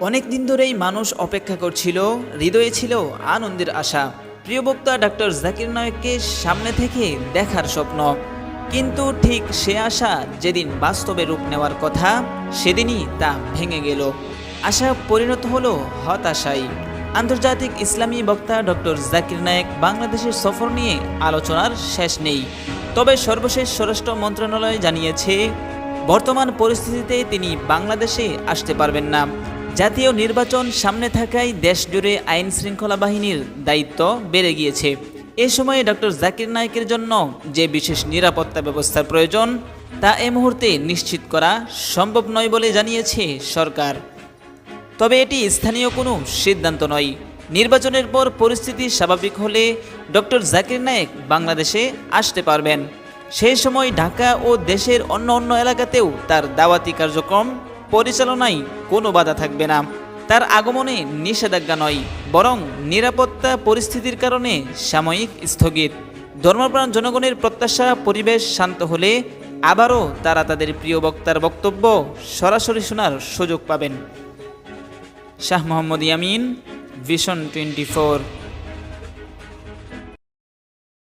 অনেক দিন ধরেই মানুষ অপেক্ষা করছিল, হৃদয়ে ছিল আনন্দের আশা। প্রিয় বক্তা ডক্টর জাকির নায়ককে সামনে থেকে দেখার স্বপ্ন। কিন্তু ঠিক সে আশা যেদিন বাস্তবে রূপ নেওয়ার কথা, সেদিনই তা ভেঙে গেল। আশা পরিণত হলো হতাশায় আন্তর্জাতিক ইসলামী বক্তা ডক্টর জাকির নায়েক বাংলাদেশের সফর নিয়ে আলোচনার শেষ নেই। তবে সর্বশেষ স্বরাষ্ট্র মন্ত্রণালয় জানিয়েছে, বর্তমান পরিস্থিতিতে তিনি বাংলাদেশে আসতে পারবেন না। জাতীয় নির্বাচন সামনে থাকায় দেশ জুড়ে আইন শৃঙ্খলা বাহিনীর দায়িত্ব বেড়ে গিয়েছে। এ সময়ে ডক্টর জাকির নায়েকের জন্য যে বিশেষ নিরাপত্তা ব্যবস্থার প্রয়োজন, তা এ মুহূর্তে নিশ্চিত করা সম্ভব নয় বলে জানিয়েছে সরকার। তবে এটি স্থানীয় কোনো সিদ্ধান্ত নয়। নির্বাচনের পর পরিস্থিতি স্বাভাবিক হলে ডক্টর জাকির নায়েক বাংলাদেশে আসতে পারবেন। সেই সময় ঢাকা ও দেশের অন্য অন্য এলাকাতেও তার দাওয়াতি কার্যক্রম পরিচালনায় কোনো বাধা থাকবে না। তার আগমনে নিষেধাজ্ঞা নয়, বরং নিরাপত্তা পরিস্থিতির কারণে সাময়িক স্থগিত। ধর্মপ্রাণ জনগণের প্রত্যাশা পরিবেশ শান্ত হলে আবারও তারা তাদের প্রিয় বক্তার বক্তব্য সরাসরি শোনার সুযোগ পাবেন। Shah Mohammad Yamin, vision twenty four.